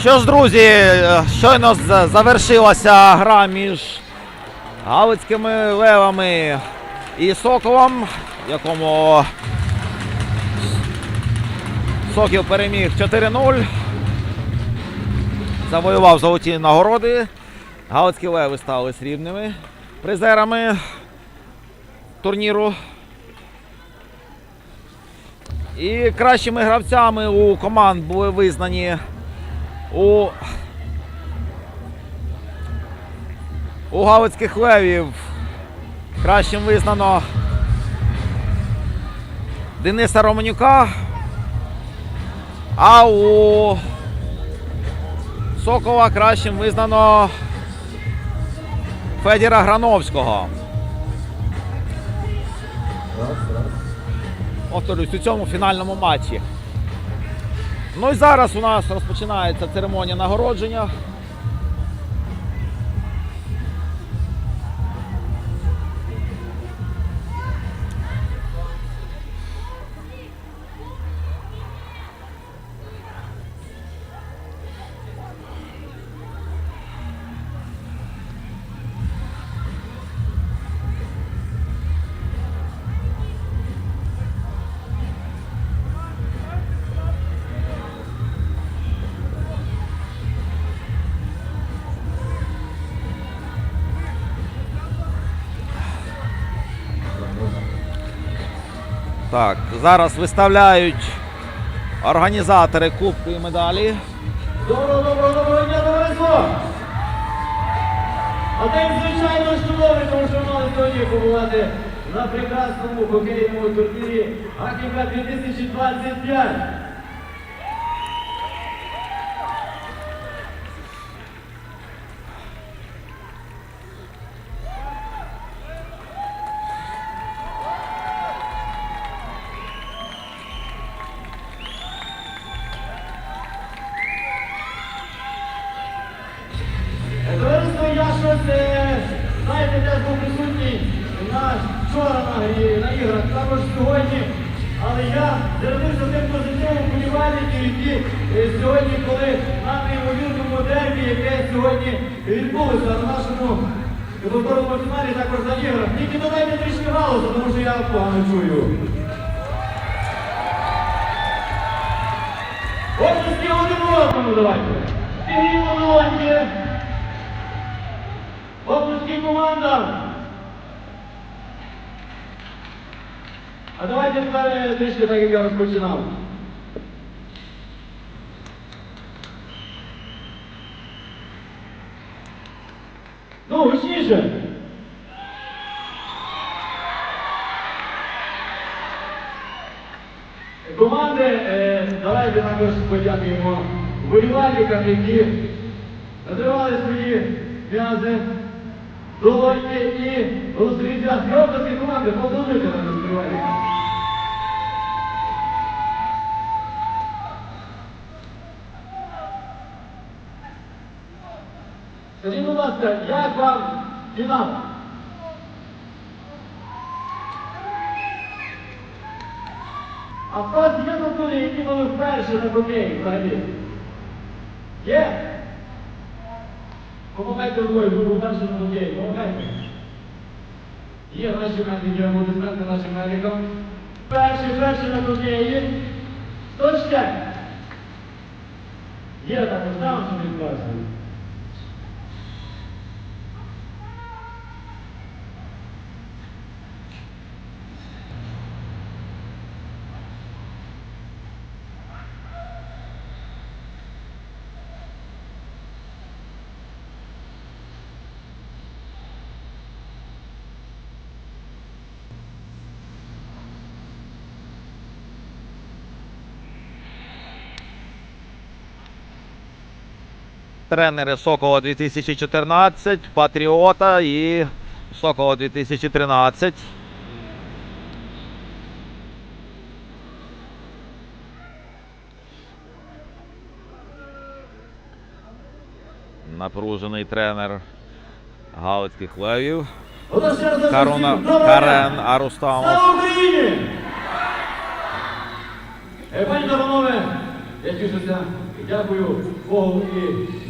Що ж, друзі, е, щойно завершилася гра між Галицькими левами і Соколом, якому Сокіл переміг 4-0. Завоював золоті нагороди. Галицькі леви стали срібними призерами турніру. І кращими гравцями у команд були визнані у, у Галицьких левів. Кращим визнано Дениса Романюка. А у Сокола кращим визнано Федіра Грановського. Повторюсь, у цьому фінальному матчі. Ну і зараз у нас розпочинається церемонія нагородження. Так, зараз виставляють організатори кубки і медалі. Доброго, доброго, доброго дня, товариство! А це, звичайно, тому що мали сьогодні побувати на прекрасному хокейному турнірі Хаківка 2025. Як я розпочинав. Ну, гучніше. Команди, е, давайте також подякуємо вболівальникам, які надривали свої м'язи, долоньки і розрізя. Громадські команди, позвонити на вболівальникам. Ласка, як вам фінал? А в вас є натурі, які були вперше на хокеї взагалі? Є? Помагайте двоє, були вперше на хокеї, помагайте. Є наші медики, аплодисменти нашим медикам. Перший, перший на хокеї. Ще? Є також там, що відбувається. Тренери Сокола 2014, Патріота і Сокола 2013. Напружений тренер Галицьких левів. Каруна, Карен! Арустамов. Слава Україні! Пані та я тішуся, дякую Богу і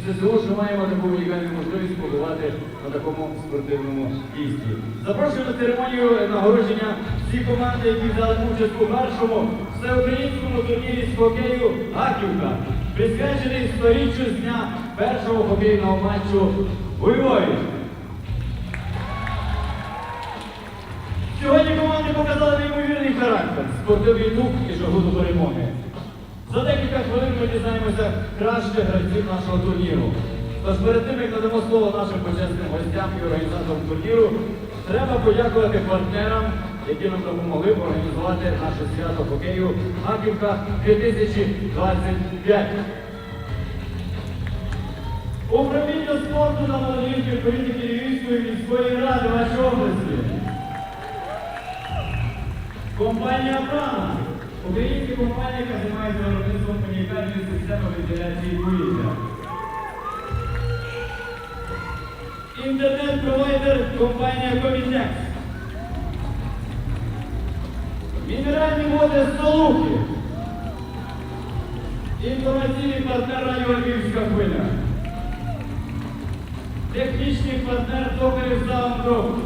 ЗСУ, що маємо таку унікальну можливість побувати на такому спортивному місці. Запрошую на церемонію нагородження всі команди, які взяли участь у першому всеукраїнському турнірі з хокею Гаківка, присвячений сторіччю з дня першого хокейного матчу у. Сьогодні команди показали неймовірний характер, спортивний дух і жагу до перемоги. Хвилин ми дізнаємося кращих гравців нашого турніру. Тож перед тим, як надамо слово нашим почесним гостям і організаторам турніру, треба подякувати партнерам, які нам допомогли організувати наше свято хокею Гаківка 2025. Управління спорту та молодіжної політики Львівської міської ради вашої області. Компанія Прана. Українська компанія, яка займається виробництвом унікальної системи вентиляції повітря. Інтернет-провайдер компанія Comitex. Мінеральні води Солухи. Інформаційний партнер радіо Львівська хвиля. Технічний партнер Токарів Саундроп.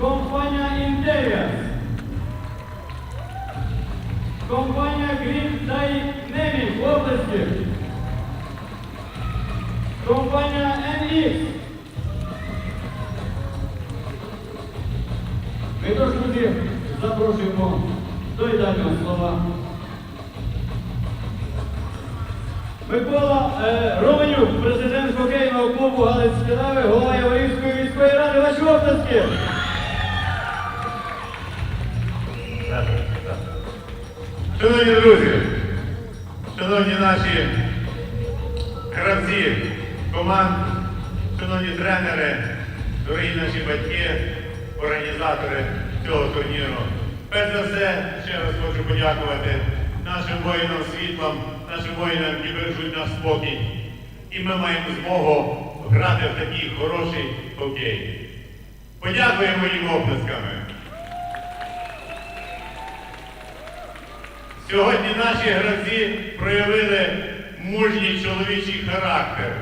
Компанія Інтеріас. Компанія Green Dynamic в області. Компанія NX. Ми тож, друзі, запрошуємо до ідеального слова. Микола е, Романюк, президент хокейного клубу Галицькі Леви, голова Яворівської міської ради, ваші обласки. Шановні друзі, шановні наші гравці команд, шановні тренери, дорогі наші батьки, організатори цього турніру. Перш за все, ще раз хочу подякувати нашим воїнам світлам, нашим воїнам, які бережуть наш спокій. І ми маємо змогу грати в такий хороший хокей. Подякуємо їм оплесками. Сьогодні наші гравці проявили мужній чоловічий характер.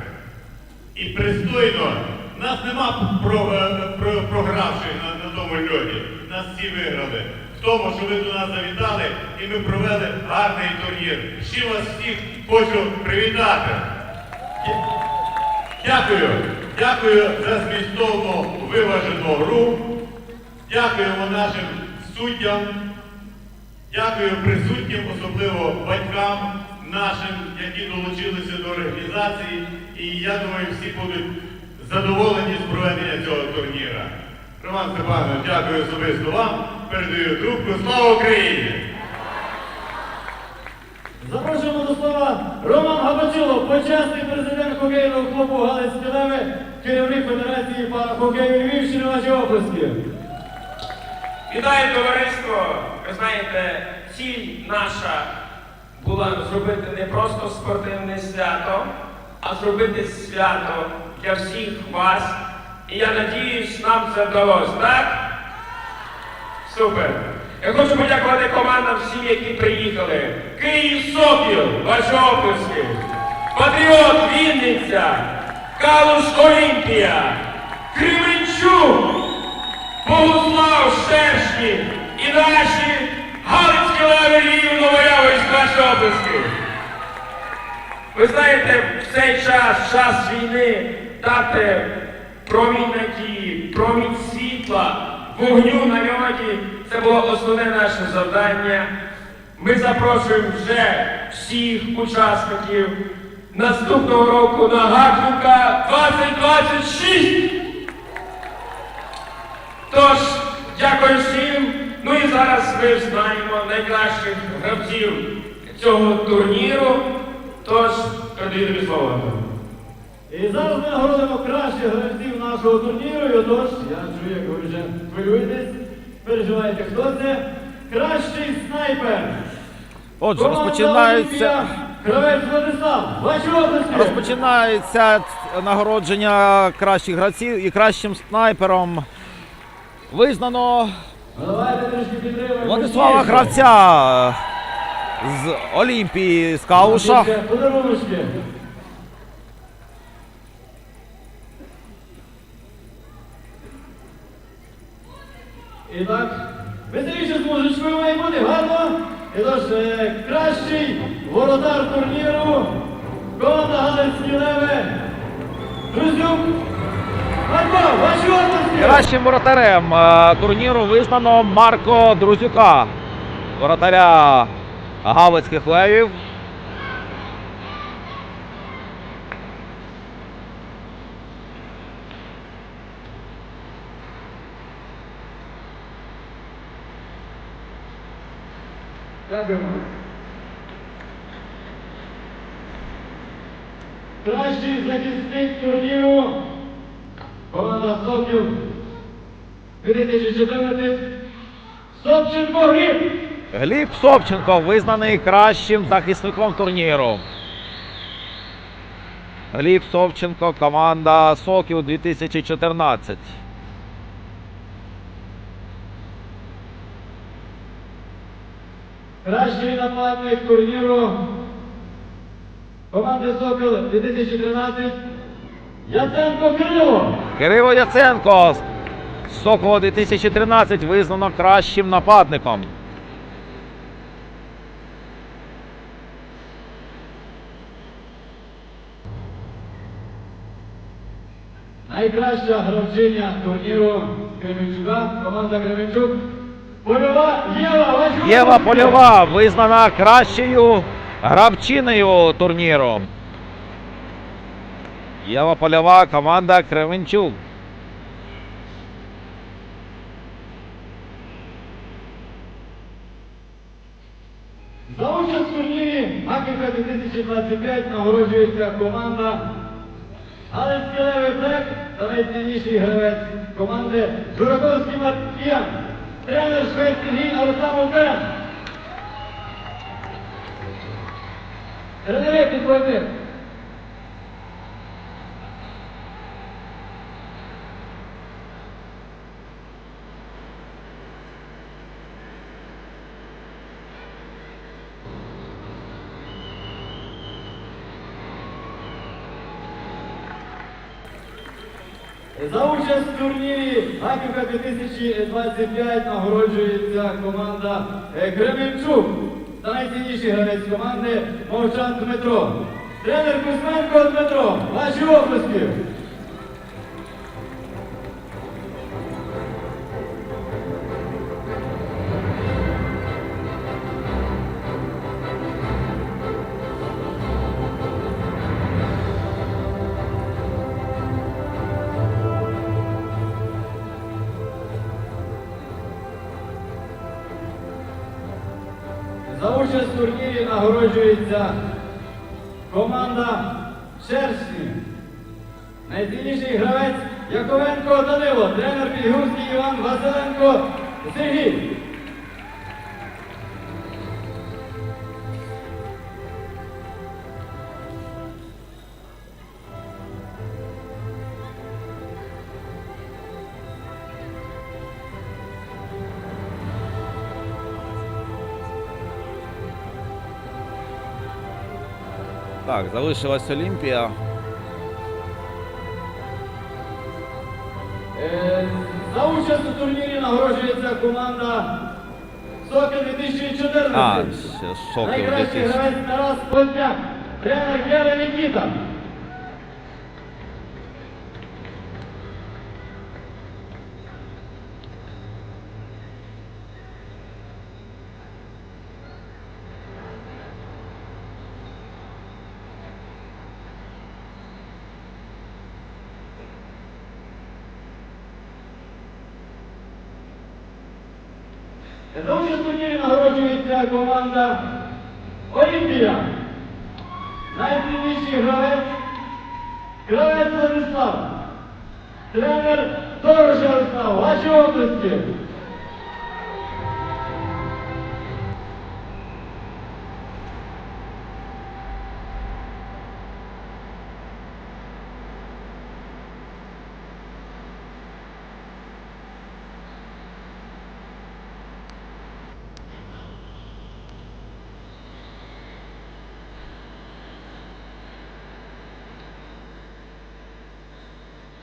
І пристойно, нас нема про, е, про, програвших на, на тому льоді. Нас всі виграли. В тому, що ви до нас завітали і ми провели гарний турнір. Ще вас всіх хочу привітати. Дякую. Дякую за змістовну виважену гру. Дякуємо нашим суддям. Дякую присутнім, особливо батькам нашим, які долучилися до організації. І я думаю, всі будуть задоволені з проведення цього турніра. Роман Степанович, дякую особисто вам. Передаю трубку. Слава Україні! Запрошуємо до слова Роман Габачилов, почесний президент хокейного клубу Галицькі Леви, керівник Федерації парахокею Львівщини, ваші області. Вітаю товариство! Ви знаєте, ціль наша була зробити не просто спортивне свято, а зробити свято для всіх вас. І я надіюсь, нам це вдалося, так? Супер! Я хочу подякувати командам всім, які приїхали. Київ Сокіл, ваші оплески. Патріот Вінниця, Калуш Олімпія, Кременчук, Богуслав Шершні і наші Галицькі Новоявськ наші області. Ви знаєте, в цей час, час війни, дати промінь надії, промінь світла, вогню на льоді, це було основне наше завдання. Ми запрошуємо вже всіх учасників наступного року на Гаківка 2026. Тож, дякую всім. Ну і зараз ми знаємо найкращих гравців цього турніру. Тож, передаю тобі слово. І зараз ми нагородимо кращих гравців нашого турніру. І отож, я чую, як ви вже хвилюєтесь, переживаєте, хто це? Кращий снайпер. Отже, розпочинається, Кравець Владислав, ваші області. розпочинається нагородження кращих гравців і кращим снайпером. Визнано. Владислава Гравця. з Олімпії з Кауша. І так, бистріше з музичкою має бути гарно. І тож, е, кращий воротар турніру. Команда Галицькі Леви. Друзюк. Кращим воротарем е, турніру визнано Марко Друзюка, воротаря Галицьких левів. Кращий захисник турніру. Сокіл 2014. Собченко Гліб. Гліб Собченко визнаний кращим захисником турніру. Гліб Собченко, команда Сокіл 2014. Кращий нападник турніру. Команди Сокіл 2013. Яценко Кирило. Кирило Яценко з Сокола 2013 визнано кращим нападником. Найкраща гравчиня турніру Кременчука, команда Кременчук. Польова Єва, Єва. Польова визнана кращою гравчиною турніру. Єва Польова, команда Кременчук. За участь турнірі Маківка 2025 нагороджується команда Галицькі Леви Блек та найцінніший гравець команди Жураковський Маркіян. Тренер Швець Сергій Арсамовка. Тренери підходьте. За в турнірі Маківка 2025 нагороджується команда е, Кременчук та найцінніший гравець команди Мовчан Дмитро. Тренер Кузьменко Дмитро, ваші області. Участь в турнірі нагороджується команда Шершні. Найцінніший гравець Яковенко Данило, тренер Підгурський Іван Василенко Сергій. Так, залишилась Олімпія. Е, За участь у турнірі нагороджується команда Сокіл 2014. А, Сокіл Найкращий 2000. гравець Тарас Позняк, тренер Гера Нікіта.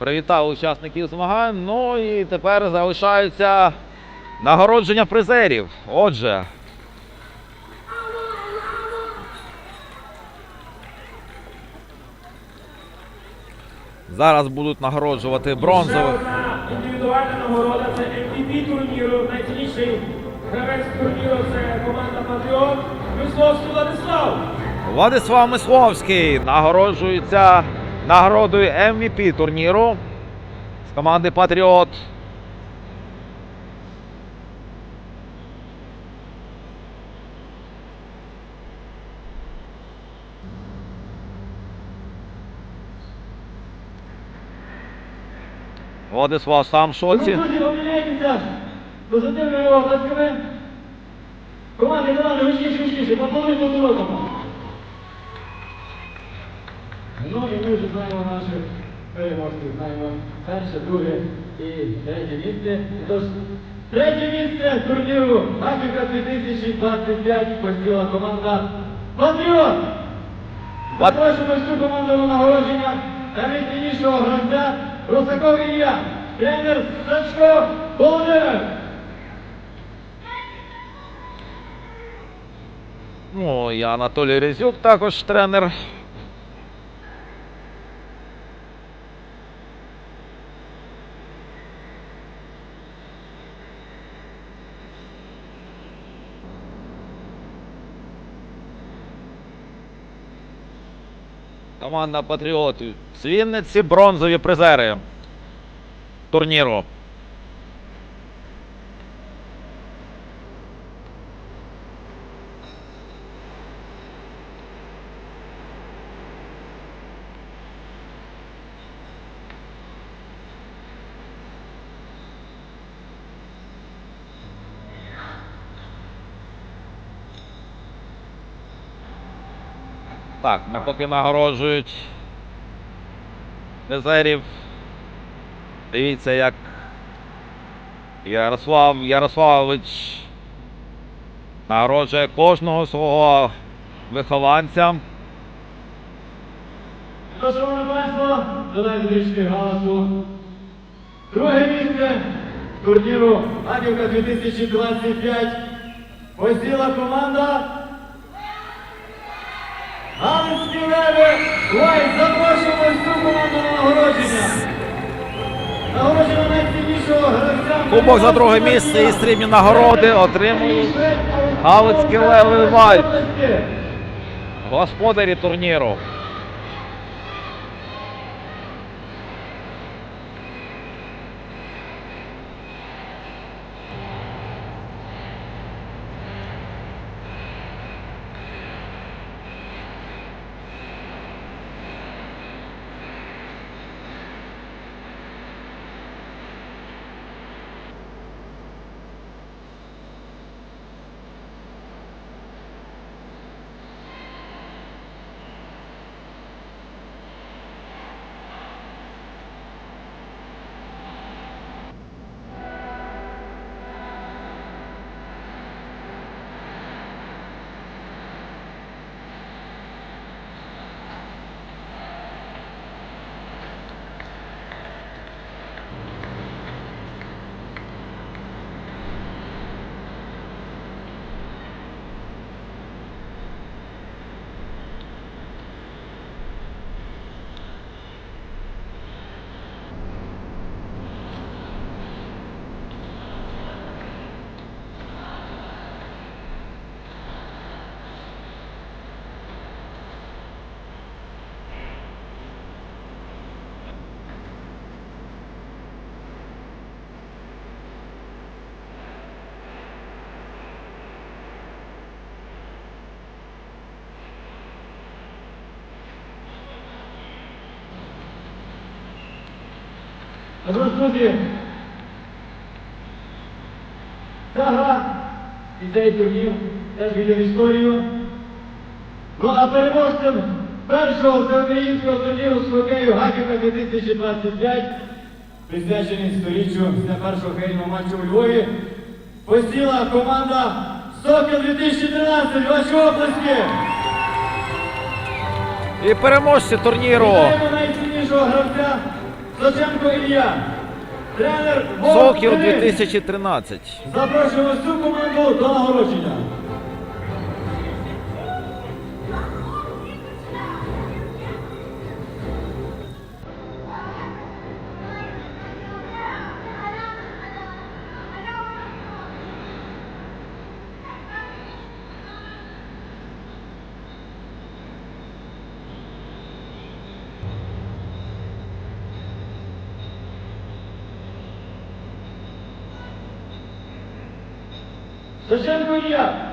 Привітав учасників змагань. Ну і тепер залишається нагородження призерів. Отже. Зараз будуть нагороджувати бронзових. індивідуальна нагорода це MVP турніру. Найцінніший гравець турніру це команда Патріот. Весловський Владислав. Владислав Мисловський нагороджується нагородою MVP турніру з команди Патріот. Владислав сам. Позитивно його плесками. Команди, команди, гучніше, гучніше, поплавити один Ну і ми вже знаємо наших переможців. Знаємо перше, друге і третє місце. Тож, третє місце турніру Африка 2025 посіла команда Патріот. Пат- Запрошуємо всю команду на нагородження та найціннішого гравця Русаков Ілля, тренер Сачко Володимир. Ну і Анатолій Резюк також тренер. Команда Патріотів з бронзові призери турніру. Так, поки нагороджують призерів. Дивіться, як Ярослав Ярославович нагороджує кожного свого вихованця. Шановне панство, додайте трішки галасу. Друге місце турніру Адівка 2025 посіла команда Леви Лайт. Запрошуємо всю команду на нагородження. Нагородження найціннішого гравця. Кубок за друге місце і срібні нагороди отримують Галицький леви Лайт. господарі турніру. А тож, друзі, ця гра і цей турнір теж війде історію. Ну а переможцем першого всеукраїнського турніру з хокею Гаківка 2025, присвячений сторіччю після першого хокейного матчу у Львові, посіла команда Сокіл 2013. Ваші оплески! І переможці турніру найціннішого гравця Саченко Ілля. Тренер Сокіл 2013. Запрошуємо всю команду до нагородження. そしてそこには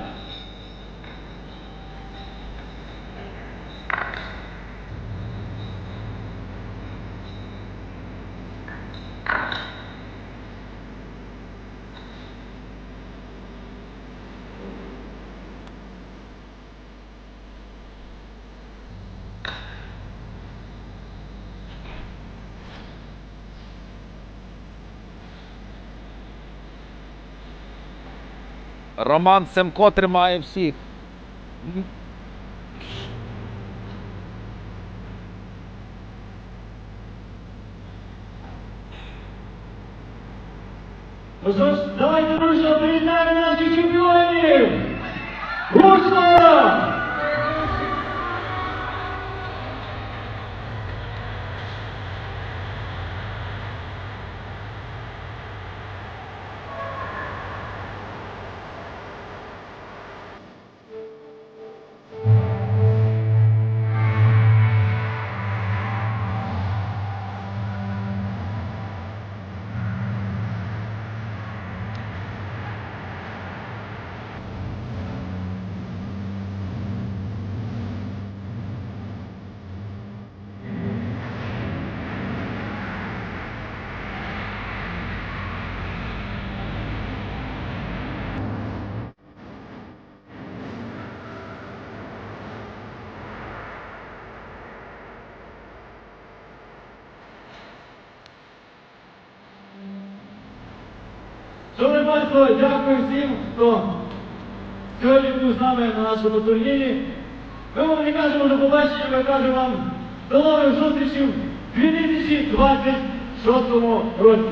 Роман Семко тримає всіх. Шановне панство, дякую всім, хто сьогодні був з нами на нашому турнірі. Ми вам не кажемо до побачення, ми кажемо вам до нових зустрічей в 2026 році.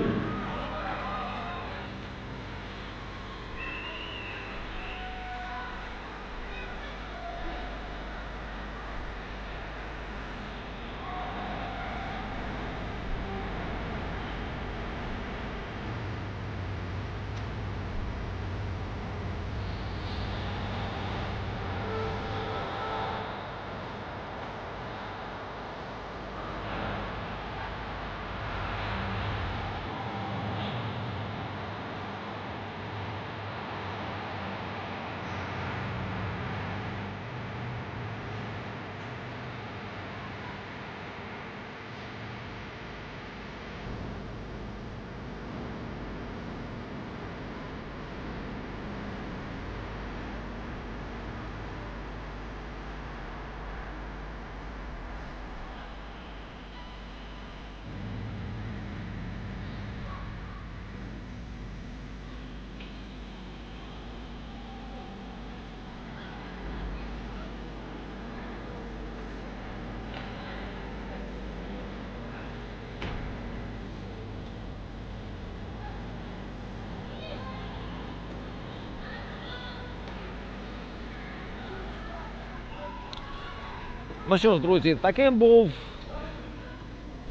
Ну що ж, друзі, таким був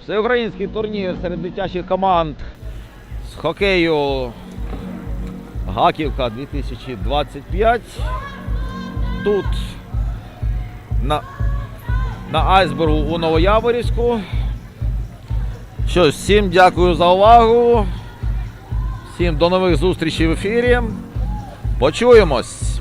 всеукраїнський турнір серед дитячих команд з хокею Гаківка 2025. Тут на, на айсбергу у Новояворівську. Що ж, всім дякую за увагу. Всім до нових зустрічей в ефірі. Почуємось!